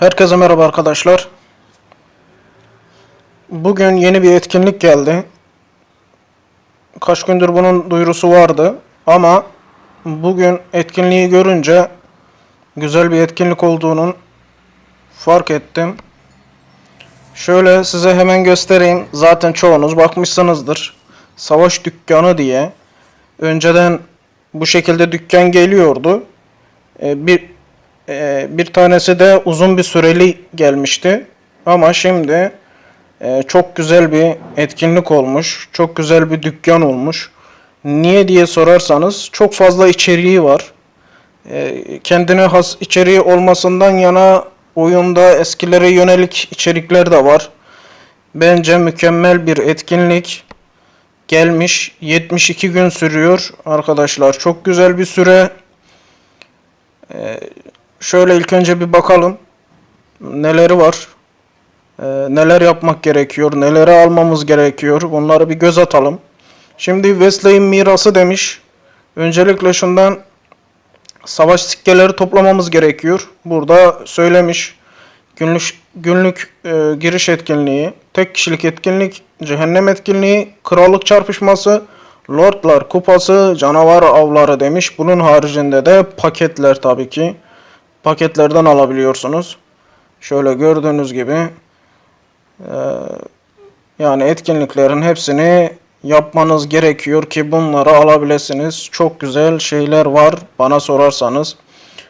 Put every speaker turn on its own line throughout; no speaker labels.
Herkese merhaba arkadaşlar. Bugün yeni bir etkinlik geldi. Kaç gündür bunun duyurusu vardı ama bugün etkinliği görünce güzel bir etkinlik olduğunun fark ettim. Şöyle size hemen göstereyim. Zaten çoğunuz bakmışsınızdır. Savaş dükkanı diye. Önceden bu şekilde dükkan geliyordu. Ee, bir ee, bir tanesi de uzun bir süreli gelmişti. Ama şimdi e, çok güzel bir etkinlik olmuş. Çok güzel bir dükkan olmuş. Niye diye sorarsanız çok fazla içeriği var. Ee, kendine has içeriği olmasından yana oyunda eskilere yönelik içerikler de var. Bence mükemmel bir etkinlik gelmiş. 72 gün sürüyor arkadaşlar. Çok güzel bir süre. Şöyle ilk önce bir bakalım. Neleri var? Ee, neler yapmak gerekiyor? Neleri almamız gerekiyor? Bunları bir göz atalım. Şimdi Wesley'in mirası demiş. Öncelikle şundan savaş sikkeleri toplamamız gerekiyor. Burada söylemiş. Günlük günlük e, giriş etkinliği, tek kişilik etkinlik, cehennem etkinliği, krallık çarpışması, lordlar kupası, canavar avları demiş. Bunun haricinde de paketler tabii ki paketlerden alabiliyorsunuz. Şöyle gördüğünüz gibi e, yani etkinliklerin hepsini yapmanız gerekiyor ki bunları alabilirsiniz. Çok güzel şeyler var bana sorarsanız.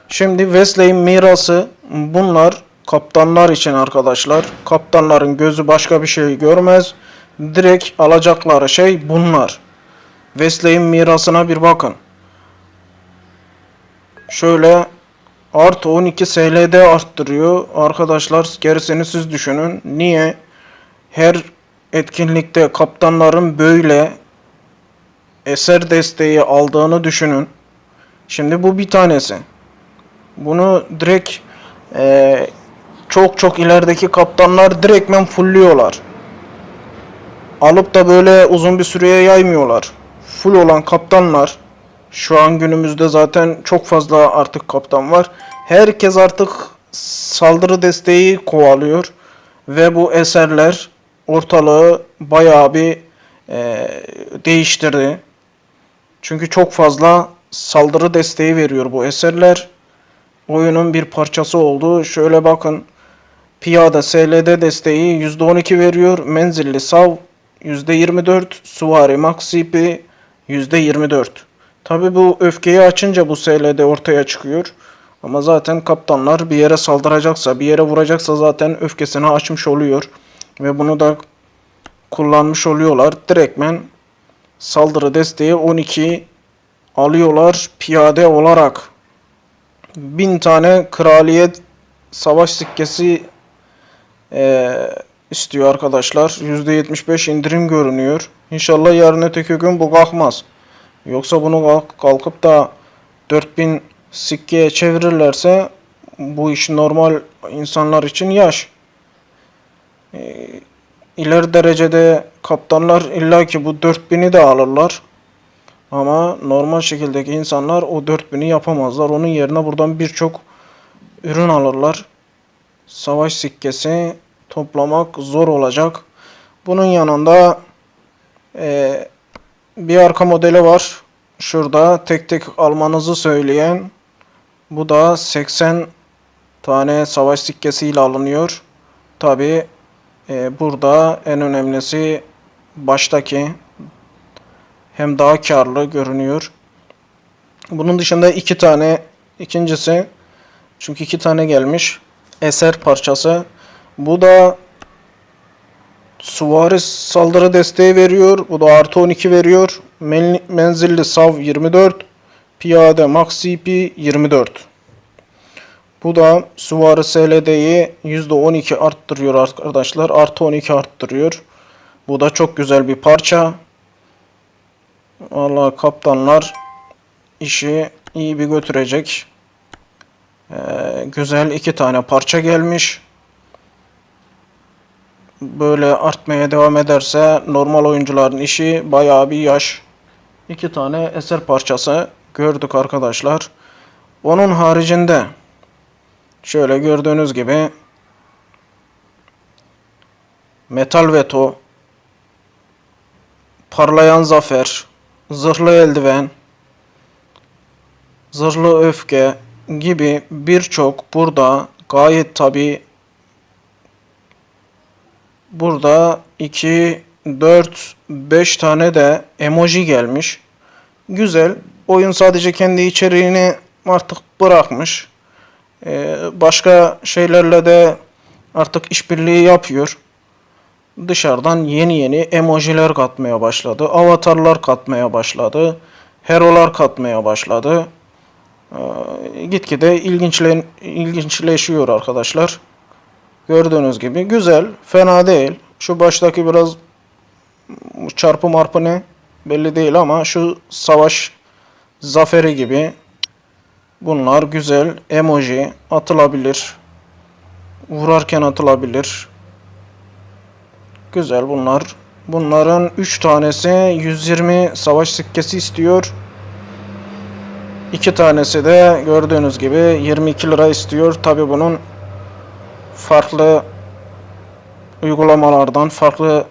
Şimdi Wesley'in mirası bunlar kaptanlar için arkadaşlar. Kaptanların gözü başka bir şey görmez. Direkt alacakları şey bunlar. Wesley'in mirasına bir bakın. Şöyle Artı 12 SLD arttırıyor. Arkadaşlar gerisini siz düşünün. Niye? Her etkinlikte kaptanların böyle eser desteği aldığını düşünün. Şimdi bu bir tanesi. Bunu direkt e, çok çok ilerideki kaptanlar direktmen fullüyorlar. Alıp da böyle uzun bir süreye yaymıyorlar. Full olan kaptanlar şu an günümüzde zaten çok fazla artık kaptan var. Herkes artık saldırı desteği kovalıyor. Ve bu eserler ortalığı bayağı bir e, değiştirdi. Çünkü çok fazla saldırı desteği veriyor bu eserler. Oyunun bir parçası oldu. Şöyle bakın. Piyade SLD desteği %12 veriyor. Menzilli sav %24. Suvari Max CP %24. Tabi bu öfkeyi açınca bu SLD ortaya çıkıyor. Ama zaten kaptanlar bir yere saldıracaksa, bir yere vuracaksa zaten öfkesini açmış oluyor. Ve bunu da kullanmış oluyorlar. Direktmen saldırı desteği 12 alıyorlar piyade olarak. 1000 tane kraliyet savaş sikkesi e, istiyor arkadaşlar. %75 indirim görünüyor. İnşallah yarın öteki gün bu kalkmaz. Yoksa bunu kalkıp da 4000 sikkeye çevirirlerse bu iş normal insanlar için yaş. E, ileri derecede kaptanlar illaki bu 4000'i de alırlar. Ama normal şekildeki insanlar o 4000'i yapamazlar. Onun yerine buradan birçok ürün alırlar. Savaş sikkesi toplamak zor olacak. Bunun yanında e, bir arka modeli var. Şurada tek tek almanızı söyleyen. Bu da 80 tane savaş sikkesiyle alınıyor. Tabi e, burada en önemlisi baştaki hem daha karlı görünüyor. Bunun dışında iki tane ikincisi çünkü iki tane gelmiş eser parçası. Bu da Suvari saldırı desteği veriyor. Bu da artı 12 veriyor. Men menzilli sav 24. Piyade max CP 24. Bu da Suvari SLD'yi %12 arttırıyor arkadaşlar. Artı 12 arttırıyor. Bu da çok güzel bir parça. Valla kaptanlar işi iyi bir götürecek. Ee, güzel iki tane parça gelmiş böyle artmaya devam ederse normal oyuncuların işi bayağı bir yaş. İki tane eser parçası gördük arkadaşlar. Onun haricinde şöyle gördüğünüz gibi Metal Veto Parlayan Zafer Zırhlı Eldiven Zırhlı Öfke gibi birçok burada gayet tabi burada 2 4 5 tane de emoji gelmiş. Güzel. Oyun sadece kendi içeriğini artık bırakmış. Ee, başka şeylerle de artık işbirliği yapıyor. Dışarıdan yeni yeni emojiler katmaya başladı. Avatarlar katmaya başladı. Herolar katmaya başladı. Ee, gitgide ilginçle, ilginçleşiyor arkadaşlar. Gördüğünüz gibi güzel, fena değil. Şu baştaki biraz çarpı marpı ne belli değil ama şu savaş zaferi gibi bunlar güzel. Emoji atılabilir. Vurarken atılabilir. Güzel bunlar. Bunların 3 tanesi 120 savaş sikkesi istiyor. 2 tanesi de gördüğünüz gibi 22 lira istiyor. Tabi bunun farklı uygulamalardan, farklı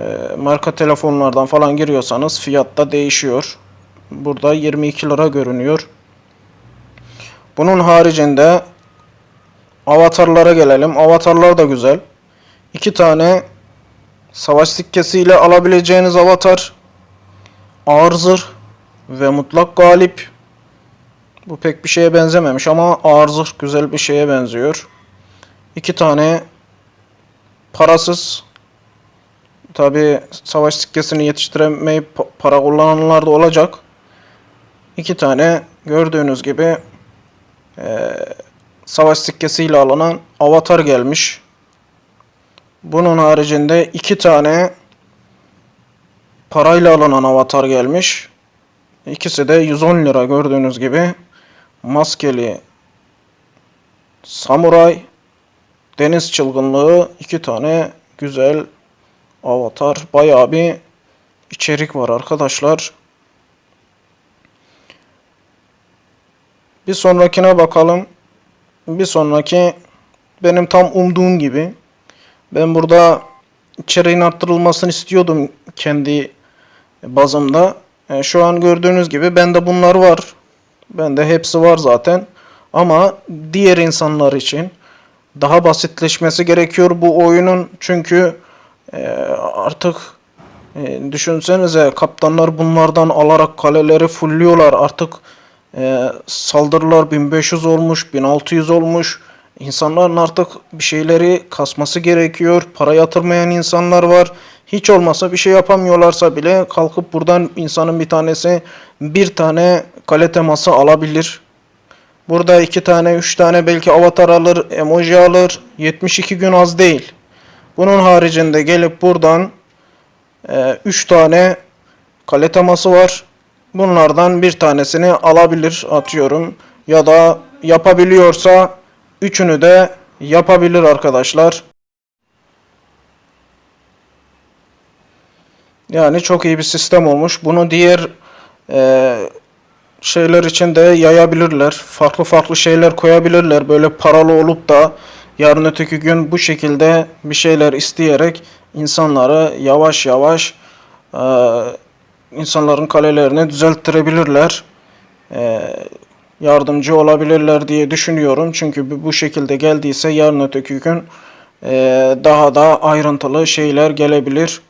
e, marka telefonlardan falan giriyorsanız fiyat da değişiyor. Burada 22 lira görünüyor. Bunun haricinde avatarlara gelelim. Avatarlar da güzel. İki tane savaş sikkesiyle alabileceğiniz avatar. Ağır zırh ve mutlak galip. Bu pek bir şeye benzememiş ama ağır zırh güzel bir şeye benziyor. İki tane parasız Tabi savaş sikkesini yetiştiremeyip pa- para kullananlar da olacak. İki tane gördüğünüz gibi eee, savaş sikkesiyle alınan avatar gelmiş. Bunun haricinde iki tane parayla alınan avatar gelmiş. İkisi de 110 lira gördüğünüz gibi. Maskeli samuray, deniz çılgınlığı iki tane güzel avatar. Bayağı bir içerik var arkadaşlar. Bir sonrakine bakalım. Bir sonraki benim tam umduğum gibi. Ben burada içeriğin arttırılmasını istiyordum kendi bazımda. E, şu an gördüğünüz gibi bende bunlar var. Bende hepsi var zaten. Ama diğer insanlar için daha basitleşmesi gerekiyor bu oyunun. Çünkü e, artık e, düşünsenize kaptanlar bunlardan alarak kaleleri fulluyorlar. Artık e, saldırılar 1500 olmuş, 1600 olmuş. İnsanların artık bir şeyleri kasması gerekiyor. Para yatırmayan insanlar var. Hiç olmasa bir şey yapamıyorlarsa bile kalkıp buradan insanın bir tanesi bir tane kale teması alabilir. Burada iki tane, üç tane belki avatar alır, emoji alır. 72 gün az değil. Bunun haricinde gelip buradan 3 tane kale teması var. Bunlardan bir tanesini alabilir atıyorum. Ya da yapabiliyorsa üçünü de yapabilir arkadaşlar. Yani çok iyi bir sistem olmuş. Bunu diğer e, şeyler için de yayabilirler. Farklı farklı şeyler koyabilirler. Böyle paralı olup da yarın öteki gün bu şekilde bir şeyler isteyerek insanları yavaş yavaş e, insanların kalelerini düzelttirebilirler. E, yardımcı olabilirler diye düşünüyorum. Çünkü bu- şekilde geldiyse yarın öteki gün e, daha da ayrıntılı şeyler gelebilir.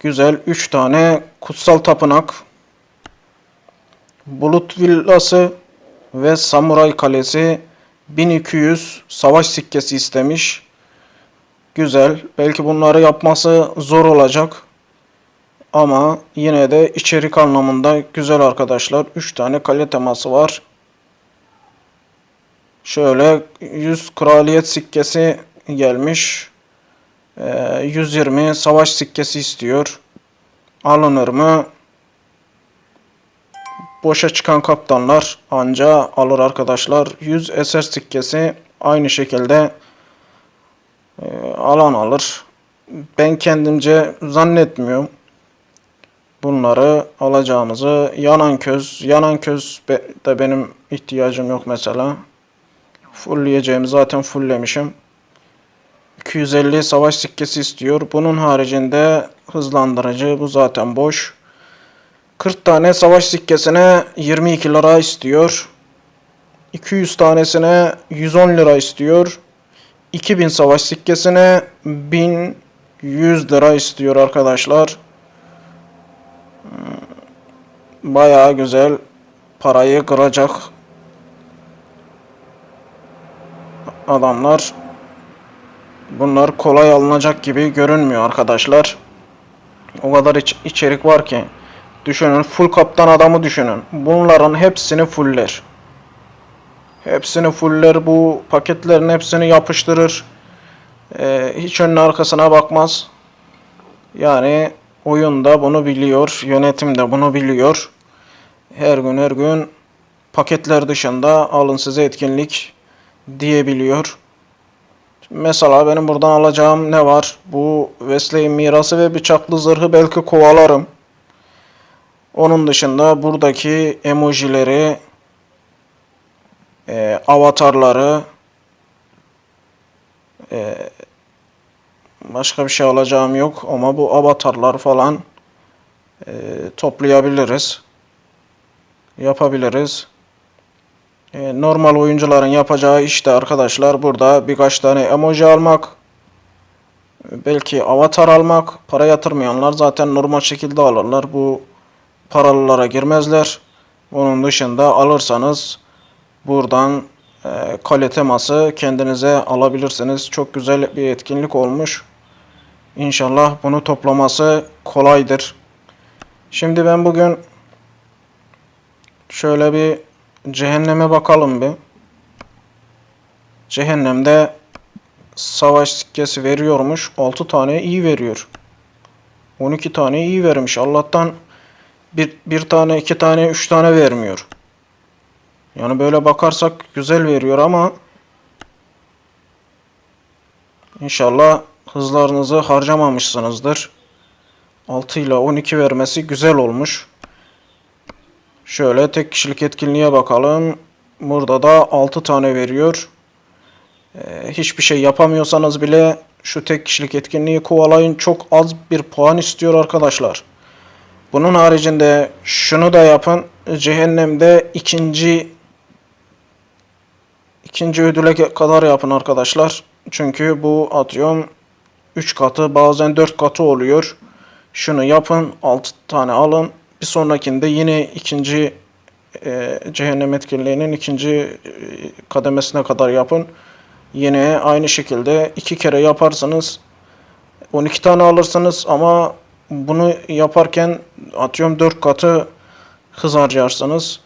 Güzel 3 tane kutsal tapınak, bulut villası ve samuray kalesi 1200 savaş sikkesi istemiş. Güzel. Belki bunları yapması zor olacak. Ama yine de içerik anlamında güzel arkadaşlar. 3 tane kale teması var. Şöyle 100 kraliyet sikkesi gelmiş. Ee, 120 savaş sikkesi istiyor. Alınır mı? Boşa çıkan kaptanlar anca alır arkadaşlar. 100 eser sikkesi aynı şekilde e, alan alır. Ben kendimce zannetmiyorum. Bunları alacağımızı yanan köz, yanan köz de benim ihtiyacım yok mesela. Fullleyeceğimi zaten fulllemişim. 250 savaş sikkesi istiyor. Bunun haricinde hızlandırıcı bu zaten boş. 40 tane savaş sikkesine 22 lira istiyor. 200 tanesine 110 lira istiyor. 2000 savaş sikkesine 1100 lira istiyor arkadaşlar. Hmm, Bayağı güzel parayı kıracak adamlar. Bunlar kolay alınacak gibi görünmüyor arkadaşlar. O kadar iç- içerik var ki. Düşünün full kaptan adamı düşünün. Bunların hepsini fuller. Hepsini fuller bu paketlerin hepsini yapıştırır. Ee, hiç önüne arkasına bakmaz. Yani oyunda bunu biliyor. Yönetim de bunu biliyor. Her gün her gün paketler dışında alın size etkinlik diyebiliyor. Mesela benim buradan alacağım ne var? Bu Wesley mirası ve bıçaklı zırhı belki kovalarım. Onun dışında buradaki emojileri, e, avatarları, e, başka bir şey alacağım yok ama bu avatarlar falan e, toplayabiliriz. Yapabiliriz. E, normal oyuncuların yapacağı işte arkadaşlar burada birkaç tane emoji almak, belki avatar almak, para yatırmayanlar zaten normal şekilde alırlar. Bu paralılara girmezler. Onun dışında alırsanız buradan e, kale teması kendinize alabilirsiniz. Çok güzel bir etkinlik olmuş. İnşallah bunu toplaması kolaydır. Şimdi ben bugün şöyle bir cehenneme bakalım bir. Cehennemde savaş sikkesi veriyormuş. 6 tane iyi veriyor. 12 tane iyi vermiş. Allah'tan bir, bir tane, iki tane, üç tane vermiyor. Yani böyle bakarsak güzel veriyor ama inşallah hızlarınızı harcamamışsınızdır. 6 ile 12 vermesi güzel olmuş. Şöyle tek kişilik etkinliğe bakalım. Burada da 6 tane veriyor. Ee, hiçbir şey yapamıyorsanız bile şu tek kişilik etkinliği kovalayın. Çok az bir puan istiyor arkadaşlar. Bunun haricinde şunu da yapın. Cehennemde ikinci ikinci ödüle kadar yapın arkadaşlar. Çünkü bu atıyorum 3 katı bazen 4 katı oluyor. Şunu yapın 6 tane alın. Bir sonrakinde yine ikinci e, cehennem etkinliğinin ikinci e, kademesine kadar yapın. Yine aynı şekilde iki kere yaparsanız 12 tane alırsınız ama bunu yaparken atıyorum 4 katı hız harcarsınız.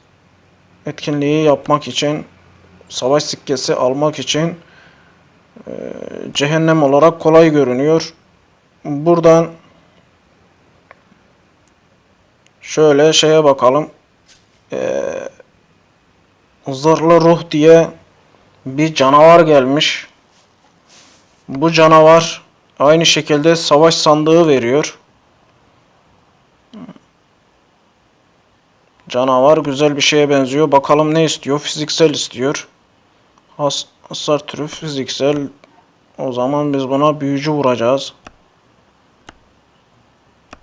Etkinliği yapmak için, savaş sikkesi almak için e, cehennem olarak kolay görünüyor. Buradan şöyle şeye bakalım. E, zırhlı ruh diye bir canavar gelmiş. Bu canavar aynı şekilde savaş sandığı veriyor. Canavar güzel bir şeye benziyor. Bakalım ne istiyor? Fiziksel istiyor. Has hasar türü fiziksel. O zaman biz buna büyücü vuracağız.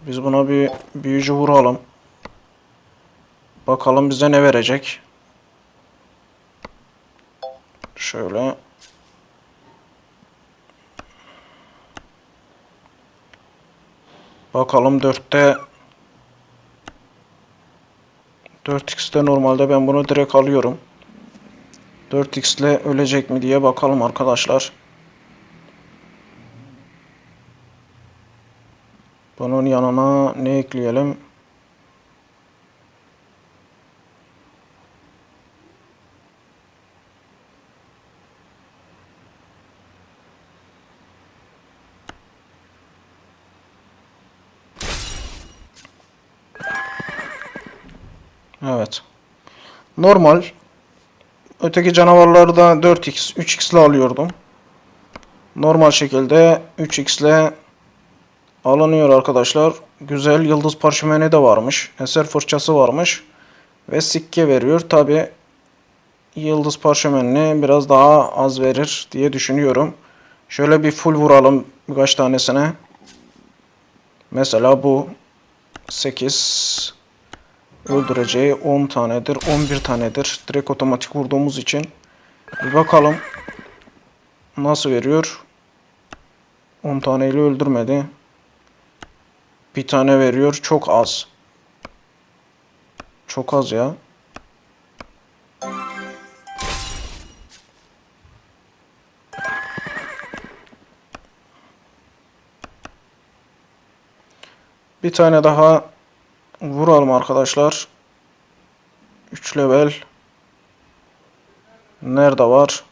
Biz buna bir büyücü vuralım. Bakalım bize ne verecek. Şöyle. Bakalım 4'te 4x'te normalde ben bunu direkt alıyorum. 4x ile ölecek mi diye bakalım arkadaşlar. Bunun yanına ne ekleyelim? Normal. Öteki canavarları da 4x, 3x ile alıyordum. Normal şekilde 3x ile alınıyor arkadaşlar. Güzel yıldız parşömeni de varmış. Eser fırçası varmış. Ve sikke veriyor. Tabi yıldız parşömenini biraz daha az verir diye düşünüyorum. Şöyle bir full vuralım birkaç tanesine. Mesela bu 8 öldüreceği 10 tanedir, 11 tanedir. Direkt otomatik vurduğumuz için. Bir bakalım nasıl veriyor. 10 taneyle öldürmedi. Bir tane veriyor. Çok az. Çok az ya. Bir tane daha vuralım arkadaşlar. 3 level. Nerede var?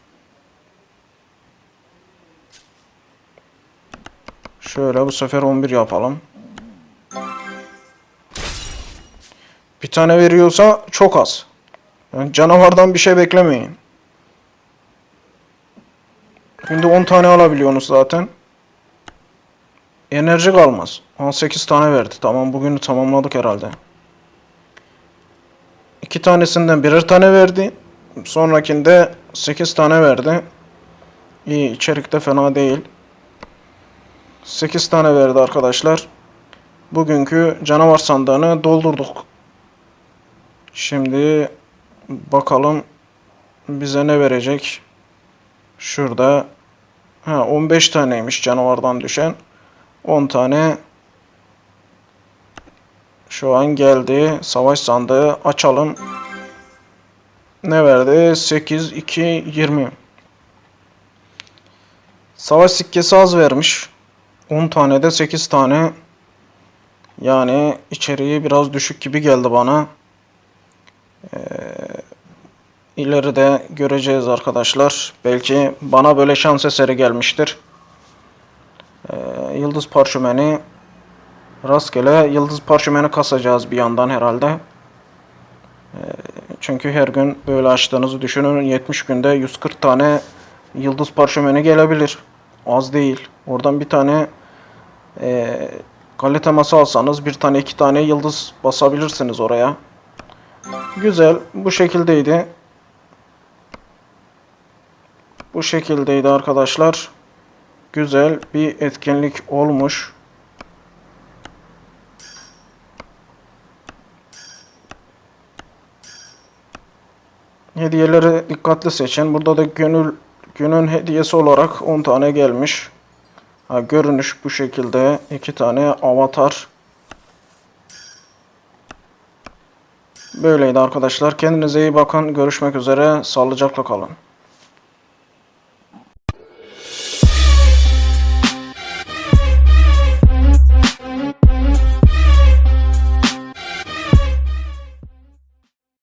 Şöyle bu sefer 11 yapalım. Bir tane veriyorsa çok az. Yani canavardan bir şey beklemeyin. Şimdi 10 tane alabiliyorsunuz zaten. Enerji kalmaz. 18 tane verdi. Tamam bugünü tamamladık herhalde. İki tanesinden birer tane verdi. Sonrakinde 8 tane verdi. İyi içerikte fena değil. 8 tane verdi arkadaşlar. Bugünkü canavar sandığını doldurduk. Şimdi bakalım bize ne verecek. Şurada ha 15 taneymiş canavardan düşen. 10 tane şu an geldi. Savaş sandığı açalım. Ne verdi? 8, 2, 20. Savaş sikkesi az vermiş. 10 tane de 8 tane. Yani içeriği biraz düşük gibi geldi bana. Ee, ileride göreceğiz arkadaşlar. Belki bana böyle şans eseri gelmiştir. Yıldız parşömeni rastgele yıldız parşömeni kasacağız bir yandan herhalde. Ee, çünkü her gün böyle açtığınızı düşünün 70 günde 140 tane yıldız parşömeni gelebilir. Az değil. Oradan bir tane e, kale teması alsanız bir tane iki tane yıldız basabilirsiniz oraya. Güzel. Bu şekildeydi. Bu şekildeydi arkadaşlar. Güzel bir etkinlik olmuş. Hediyeleri dikkatli seçin. Burada da gönül günün hediyesi olarak 10 tane gelmiş. Ha, görünüş bu şekilde. 2 tane avatar. Böyleydi arkadaşlar. Kendinize iyi bakın. Görüşmek üzere. Sağlıcakla kalın.